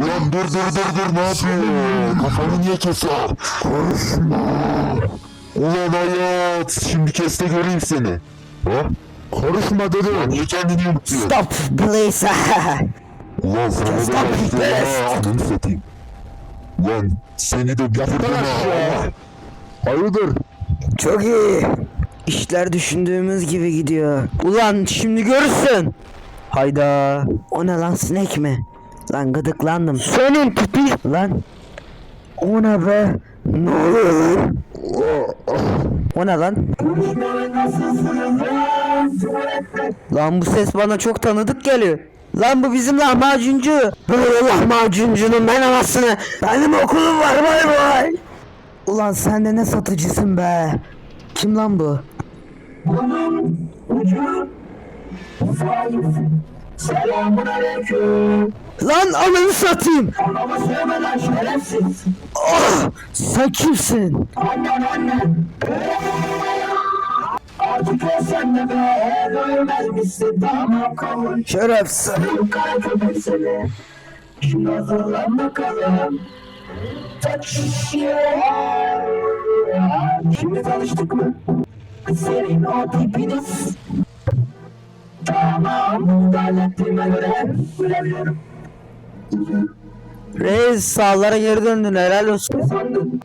Ulan dur dur dur dur ne yapıyorsun? Kafanı niye keser? Konuşma. Ulan hayat şimdi kes de göreyim seni. Ha? Karışma dedim. Ya niye kendini yumurtuyorsun? Stop please. Ulan sana da Stop this. ha. Ananı satayım. Ulan seni de bitiririm ha. Hayırdır? Çok iyi. İşler düşündüğümüz gibi gidiyor. Ulan şimdi görürsün. Hayda. O ne lan sinek mi? Lan gıdıklandım. Senin tipi. Lan. O ne be? Ne oluyor lan? O ne lan? Lan bu ses bana çok tanıdık geliyor. Lan bu bizim lahmacuncu. Böyle lahmacuncunun ben anasını. Benim okulum var bay bay. Ulan sen de ne satıcısın be. Kim lan bu? Lan ananı satayım. Ama söylemeden şerefsiz. Ah, sen kimsin? Annen annen. Artık o sen de be. Misin? Tamam kabul. Şerefsiz. Kara köpek seni. Şimdi hazırlan bakalım. Şimdi tanıştık mı? Senin o tipiniz. Tamam. Hallettiğime göre gülebilirim. Reis sağlara geri döndün helal olsun. Sandın.